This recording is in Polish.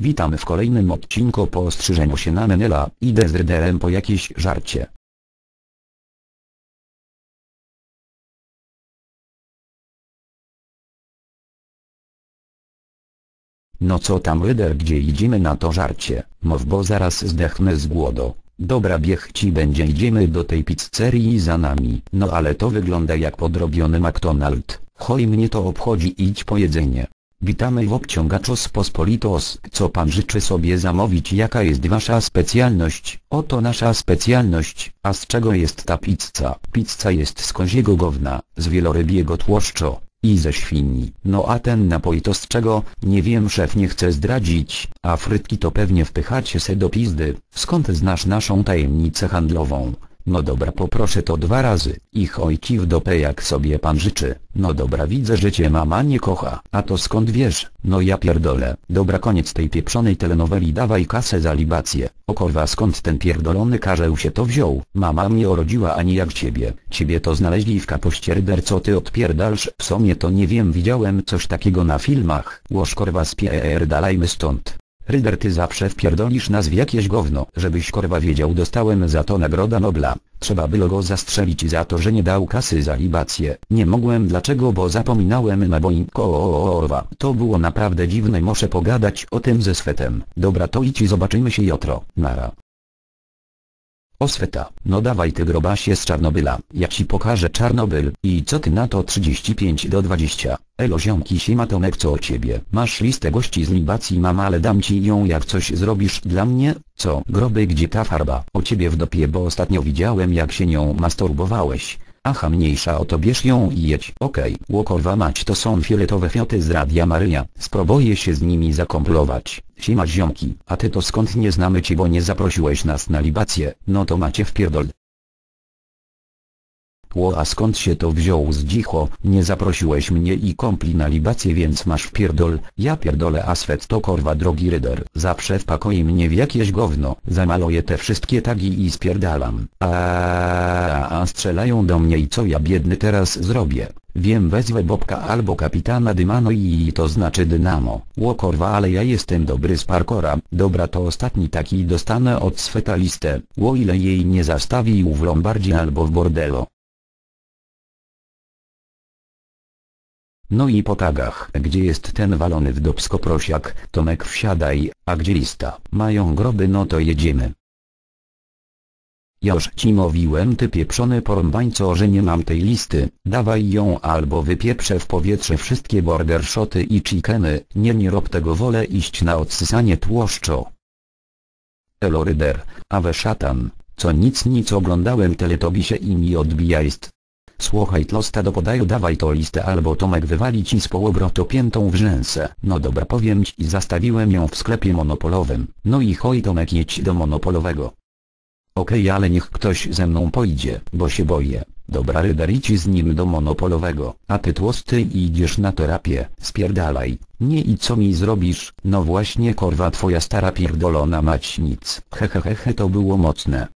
Witamy w kolejnym odcinku po ostrzyżeniu się na Menela. Idę z Ryderem po jakieś żarcie. No co tam Ryder gdzie idziemy na to żarcie? Mów bo zaraz zdechnę z głodu. Dobra biech ci będzie idziemy do tej pizzerii za nami. No ale to wygląda jak podrobiony McDonald. Choj mnie to obchodzi idź po jedzenie. Witamy w obciągaczos pospolitos. Co pan życzy sobie zamówić jaka jest wasza specjalność? Oto nasza specjalność. A z czego jest ta pizza? Pizza jest z koziego gówna, z wielorybiego tłuszczu i ze świni. No a ten napój to z czego? Nie wiem szef nie chce zdradzić, a frytki to pewnie wpychacie se do pizdy. Skąd znasz naszą tajemnicę handlową? No dobra poproszę to dwa razy. I ci w dopę jak sobie pan życzy. No dobra widzę że cię mama nie kocha. A to skąd wiesz? No ja pierdolę. Dobra koniec tej pieprzonej telenoweli dawaj kasę za libację. O kurwa skąd ten pierdolony karzeł się to wziął? Mama mnie urodziła ani jak ciebie. Ciebie to znaleźli w kapoście ryder co ty odpierdalsz? W sumie to nie wiem widziałem coś takiego na filmach. Łoż korwa spierdalajmy stąd. Ryder ty zawsze wpierdolisz nas w jakieś gówno. Żebyś korwa wiedział dostałem za to nagroda Nobla. Trzeba było go zastrzelić za to że nie dał kasy za libację. Nie mogłem dlaczego bo zapominałem na moim korwa. To było naprawdę dziwne muszę pogadać o tym ze Svetem. Dobra to idź i zobaczymy się jutro. Nara. O Sweta, no dawaj ty grobasie z Czarnobyla, ja ci pokażę Czarnobyl, i co ty na to 35 do 20, elo ziomki siema Tomek co o ciebie, masz listę gości z libacji mam ale dam ci ją jak coś zrobisz. Dla mnie, co, groby gdzie ta farba, o ciebie w dopie bo ostatnio widziałem jak się nią masturbowałeś, Aha mniejsza o to bierz ją i jedź. Okej. Okay. Łokorwa mać to są fioletowe fioty z Radia Maryja. Spróbuję się z nimi zakomplować. Siema ziomki. A ty to skąd nie znamy cię bo nie zaprosiłeś nas na libację. No to macie wpierdol. Ło a skąd się to wziął z dzicho, nie zaprosiłeś mnie i kompli na libację więc masz wpierdol, ja pierdolę a swet to korwa drogi ryder, zawsze wpakoi mnie w jakieś gówno, zamaluję te wszystkie tagi i spierdalam, a, strzelają do mnie i co ja biedny teraz zrobię? Wiem wezwę Bobka albo kapitana Dymano i to znaczy Dynamo. Ło korwa ale ja jestem dobry z parkora. Dobra to ostatni taki dostanę od sweta listę. Ło ile jej nie zastawił w Lombardzie albo w Bordelo. No i po tagach. Gdzie jest ten walony w dubsko prosiak? Tomek wsiadaj, a gdzie lista? Mają groby no to jedziemy. Już ci mówiłem ty pieprzony porąbańco że nie mam tej listy, dawaj ją albo wypieprzę w powietrze wszystkie border shoty i chickeny, nie nie rob tego wolę iść na odsysanie tłuszczu. Eloryder, awe szatan, co nic nic oglądałem teletobisie i mi odbija jest. Słuchaj tlosta do podaju dawaj to listę albo Tomek wywali ci z połobrotu piętą w rzęsę. No dobra powiem ci zastawiłem ją w sklepie monopolowym. No i hoj Tomek jedź do monopolowego. Okej okay, ale niech ktoś ze mną pójdzie, bo się boję. Dobra ryder idź z nim do monopolowego, a ty tłosty idziesz na terapię, spierdalaj. Nie i co mi zrobisz? No właśnie korwa twoja stara pierdolona mać nic. Hehehehe to było mocne.